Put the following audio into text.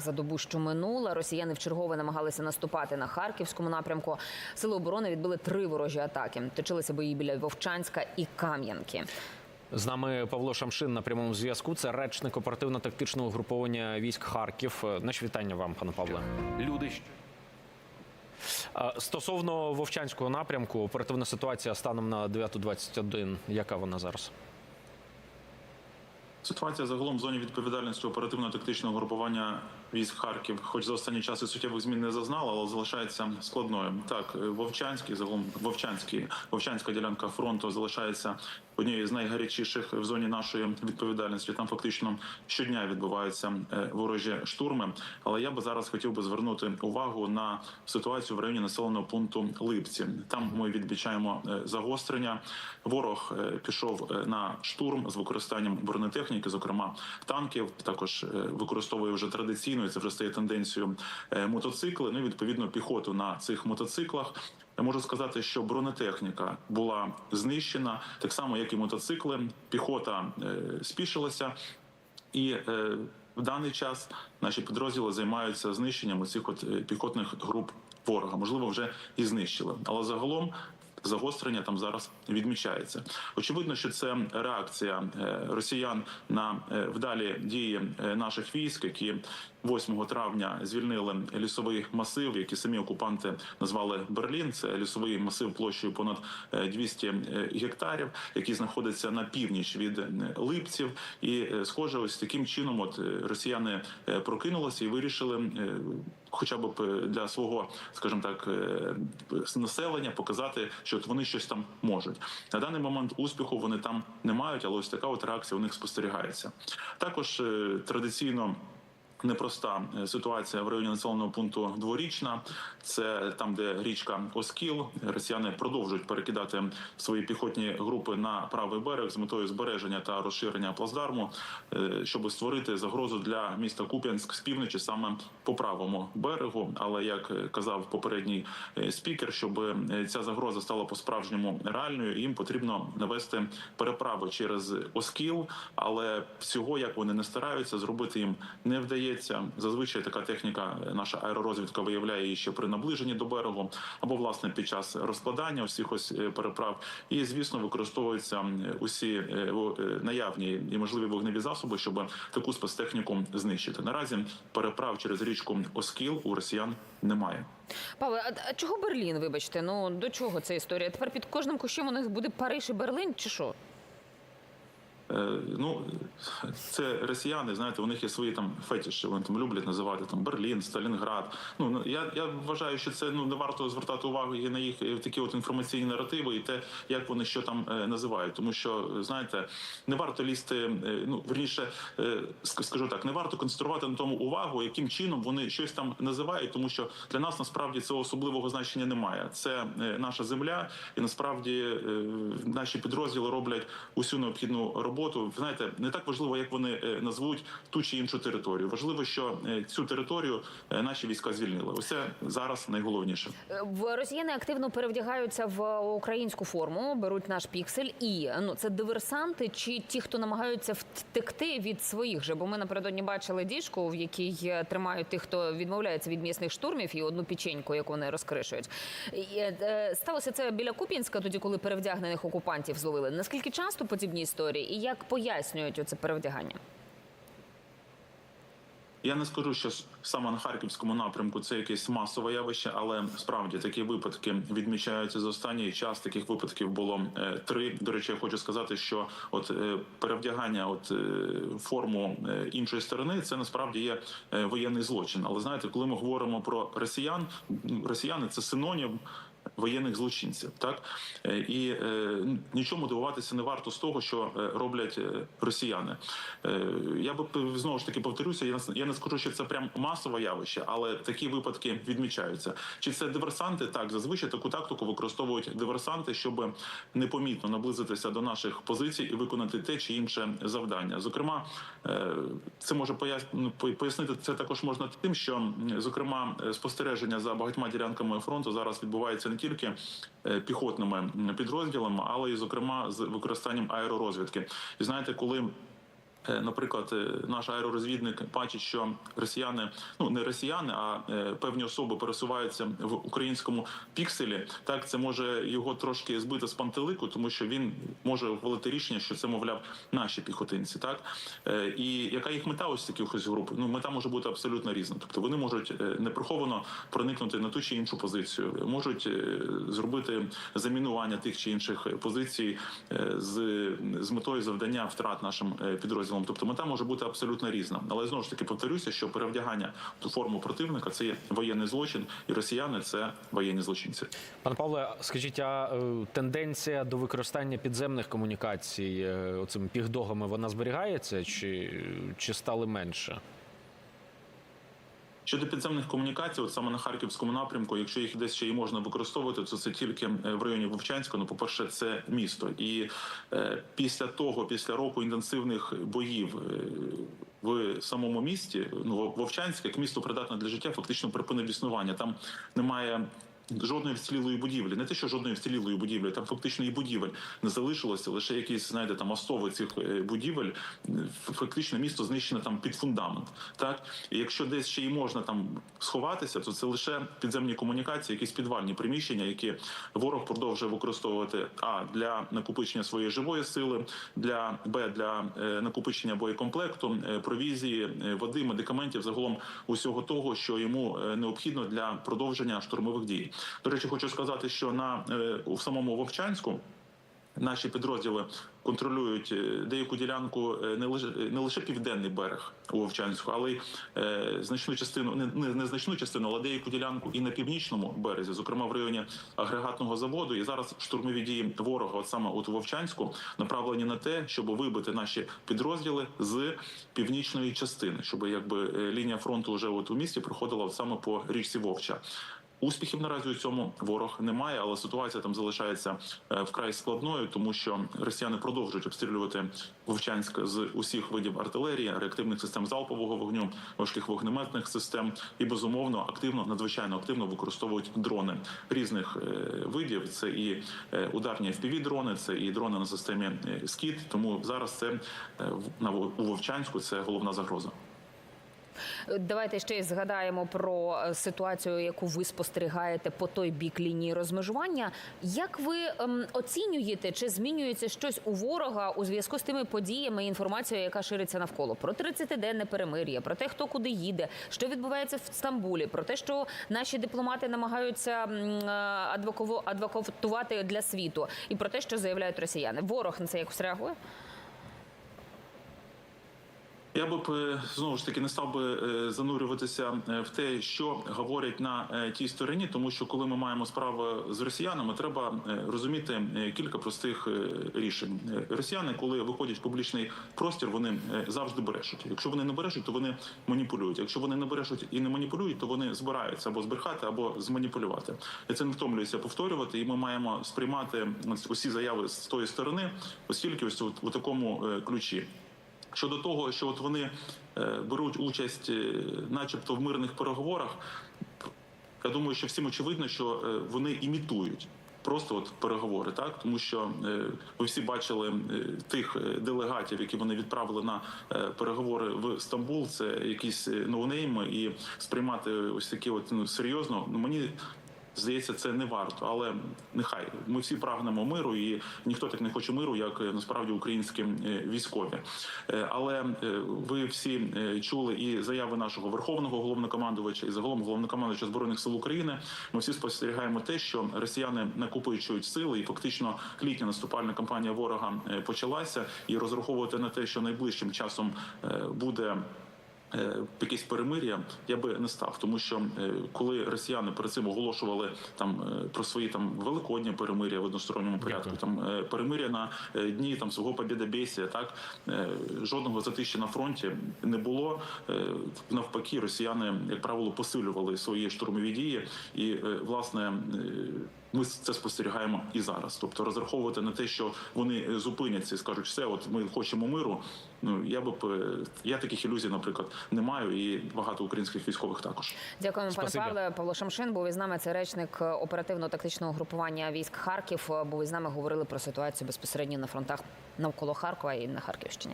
За добу, що минула, росіяни вчергове намагалися наступати на харківському напрямку. Сили оборони відбили три ворожі атаки. Точилися бої біля Вовчанська і Кам'янки. З нами Павло Шамшин на прямому зв'язку. Це речник оперативно-тактичного угруповання військ Харків. Е, Наші вітання вам, пане Павле. Люди Е, Стосовно Вовчанського напрямку, оперативна ситуація станом на 9.21. Яка вона зараз? Ситуація загалом в зоні відповідальності оперативно-тактичного групування військ Харків, хоч за останній час і суттєвих змін не зазнала, але залишається складною. Так, е, Вовчанський, загалом Вовчанський, Вовчанська ділянка фронту залишається однією з найгарячіших в зоні нашої відповідальності. Там фактично щодня відбуваються е, ворожі штурми. Але я би зараз хотів би звернути увагу на ситуацію в районі населеного пункту Липці. Там ми відмічаємо е, загострення. Ворог пішов на штурм з використанням бронетехніки, зокрема танків. Також е, використовує вже традиційно, і це вже стає тенденцією е, мотоцикли. Ну і відповідно піхоту на цих мотоциклах. Я можу сказати, що бронетехніка була знищена так само, як і мотоцикли. Піхота е, спішилася, і в даний час наші підрозділи займаються знищенням цих от піхотних груп ворога. Можливо, вже і знищили, але загалом. Загострення там зараз відмічається. Очевидно, що це реакція е, росіян на е, вдалі дії е, наших військ, які 8 травня звільнили лісовий масив, який самі окупанти назвали Берлін. Це лісовий масив площею понад е, 200 гектарів, який знаходиться на північ від Липців. І схоже, ось таким чином, от росіяни прокинулися і вирішили. Хоча б е, для свого, скажімо так, е, населення показати, що от вони щось там можуть на даний момент. Успіху вони там не мають, але ось така от реакція у них спостерігається. Також е, традиційно. Непроста е, ситуація в районі населеного пункту дворічна. Це там, де річка Оскіл. Росіяни продовжують перекидати свої піхотні групи на правий берег з метою збереження та розширення плацдарму, е, щоб створити загрозу для міста Куп'янськ з півночі саме по правому берегу. Але як е, казав попередній спікер, щоб ця загроза стала по справжньому реальною, їм потрібно навести переправи через Оскіл. Але всього як вони не стараються, зробити їм не вдається. Зазвичай така техніка, е, наша аеророзвідка виявляє її ще при наближенні до берегу, або власне під час розкладання усіх ось е, переправ. І звісно, використовуються усі е, наявні і можливі вогневі засоби, щоб таку спецтехніку знищити. Наразі переправ через річку Оскіл у росіян немає. Павле, а чого Берлін? Вибачте, ну до чого ця історія? Тепер під кожним кущем у них буде Париж і Берлин, чи що? Е, Ну, це росіяни, знаєте, у них є свої там фетіші, вони там люблять називати там Берлін, Сталінград. Ну ну, я, я вважаю, що це ну не варто звертати увагу і на їх такі от інформаційні наративи, і те, як вони що там е, називають. Тому що знаєте, не варто лізти. е, Ну верніше, скажу так, не варто концентрувати на тому увагу, яким чином вони щось там називають, тому що для нас насправді цього особливого значення немає. Це наша земля, і насправді наші підрозділи роблять усю необхідну роботу. Ви Знаєте, не так важливо, як вони е, назвуть ту чи іншу територію. Важливо, що е, цю територію е, наші війська звільнили. Усе зараз найголовніше. Росіяни активно перевдягаються в українську форму, беруть наш піксель. І ну це диверсанти чи ті, хто намагаються втекти від своїх же. Бо ми напередодні бачили діжку, в якій тримають тих, хто відмовляється від місних штурмів, і одну печеньку, яку вони розкришують. Сталося це біля Куп'янська, тоді коли перевдягнених окупантів зловили. Наскільки часто подібні історії, і як пояснюють оце перевдягання? Я не скажу, що саме на харківському напрямку це якесь масове явище, але справді такі випадки відмічаються за останній час. Таких випадків було е, три. До речі, я хочу сказати, що от е, перевдягання, от е, форму іншої сторони, це насправді є воєнний злочин. Але знаєте, коли ми говоримо про росіян, росіяни це синонім. Воєнних злочинців, так Е, і е, нічому дивуватися не варто з того, що е, роблять росіяни. Я би знову ж таки повторюся. Я я не скажу, що це прям масове явище, але такі випадки відмічаються. Чи це диверсанти? Так, зазвичай таку тактику використовують диверсанти, щоб непомітно наблизитися до наших позицій і виконати те чи інше завдання. Зокрема, це може ну, пояснити це також можна тим, що зокрема спостереження за багатьма ділянками фронту зараз відбувається не тільки е, піхотними підрозділами, але й зокрема з використанням аеророзвідки. І знаєте, коли Наприклад, е, наш аеророзвідник бачить, що росіяни, ну не росіяни, а е, певні особи пересуваються в українському пікселі. Так це може його трошки збити з пантелику, тому що він може ухвалити рішення, що це мовляв наші піхотинці. Так Е, і яка їх мета ось таких ось груп? Ну мета може бути абсолютно різна. Тобто вони можуть е, неприховано проникнути на ту чи іншу позицію, можуть е, зробити замінування тих чи інших позицій е, з, з метою завдання втрат нашим е, підрозділам. Тобто мета може бути абсолютно різна. Але знову ж таки повторюся, що перевдягання в форму противника це є воєнний злочин, і росіяни це воєнні злочинці. Пане Павле, скажіть, а е, тенденція до використання підземних комунікацій е, оцими пігдогами вона зберігається чи, чи стали менше? Щодо підземних комунікацій, от саме на харківському напрямку, якщо їх десь ще і можна використовувати, то це тільки е, в районі Вовчанська. Ну, по-перше, це місто. І е, після того, після року інтенсивних боїв е, в самому місті, ну Вовчанськ, як місто придатне для життя, фактично припинив існування. Там немає. Жодної вцілілої будівлі, не те, що жодної вцілілої будівлі, там фактично і будівель не залишилося, лише якісь знаєте, там основи цих е, будівель. Фактично місто знищене там під фундамент. Так і якщо десь ще й можна там сховатися, то це лише підземні комунікації, якісь підвальні приміщення, які ворог продовжує використовувати а для накопичення своєї живої сили, для б для е, накопичення боєкомплекту, е, провізії, води, медикаментів, загалом усього того, що йому необхідно для продовження штурмових дій. До речі, хочу сказати, що на е, у самому Вовчанську. Наші підрозділи контролюють е, деяку ділянку е, не лише не лише південний берег у Вовчанську, але й е, значну частину не, не, не значну частину, але деяку ділянку і на північному березі, зокрема в районі агрегатного заводу. І зараз штурмові дії ворога, от саме от у Вовчанську, направлені на те, щоб вибити наші підрозділи з північної частини, щоб якби лінія фронту вже от у місті проходила саме по річці Вовча. Успіхів наразі у цьому ворог не має, але ситуація там залишається е, вкрай складною, тому що росіяни продовжують обстрілювати Вовчанськ з усіх видів артилерії, реактивних систем залпового вогню, важких вогнеметних систем і безумовно активно, надзвичайно активно використовують дрони різних е, видів. Це і е, ударні fpv дрони, це і дрони на системі СКІД. Тому зараз це у Вовчанську це головна загроза. Давайте ще й згадаємо про е, ситуацію, яку ви спостерігаєте по той бік лінії розмежування. Як ви ем, оцінюєте, чи змінюється щось у ворога у зв'язку з тими подіями інформацією, яка шириться навколо про 30-денне перемир'я, про те, хто куди їде, що відбувається в Стамбулі, про те, що наші дипломати намагаються е, адвокатувати для світу, і про те, що заявляють росіяни. Ворог на це якось реагує? Я би е, знову ж таки не став би е, занурюватися е, в те, що говорять на тій стороні, тому що коли ми маємо справу з росіянами, треба розуміти кілька простих рішень. Росіяни, коли виходять в публічний простір, вони завжди брешуть. Якщо вони не брешуть, то вони маніпулюють. Якщо вони не брешуть і не маніпулюють, то вони збираються або збрехати, або зманіпулювати. Я це не втомлююся повторювати, і ми маємо сприймати усі заяви з тої сторони, оскільки ось у, такому ключі. Щодо того, що от вони е, беруть участь, е, начебто, в мирних переговорах, я думаю, що всім очевидно, що е, вони імітують. Просто от переговори, так тому що е, ви всі бачили тих делегатів, які вони відправили на переговори в Стамбул. Це якісь ноунейми, і сприймати ось такі, от ну серйозно. Ну мені Здається, це не варто, але нехай ми всі прагнемо миру, і ніхто так не хоче миру, як е, насправді українські е, військові. Е, Але ви всі чули і заяви нашого верховного головнокомандувача, і загалом головнокомандувача збройних сил України. Ми всі спостерігаємо те, що росіяни накопичують сили, і фактично літня наступальна кампанія ворога почалася, і розраховувати на те, що найближчим часом буде. Е, якесь перемир'я я би не став, тому що е, коли росіяни перед цим оголошували там е, про свої там великодні перемир'я в односторонньому порядку, там перемир'я на дні там свого побєдобєсія, так жодного затища на фронті не було. Навпаки, росіяни, як правило, посилювали свої штурмові дії, і власне. Е, Ми це спостерігаємо і зараз. Тобто розраховувати на те, що вони зупиняться і скажуть, все, от ми хочемо миру. Ну я б е, я таких ілюзій, наприклад, не маю, і багато українських військових також. Дякуємо, пане. Павле. Павло Шамшин був із нами. Це речник е, оперативно-тактичного групування військ Харків. Е, Був із нами говорили про ситуацію безпосередньо на фронтах навколо Харкова і на Харківщині.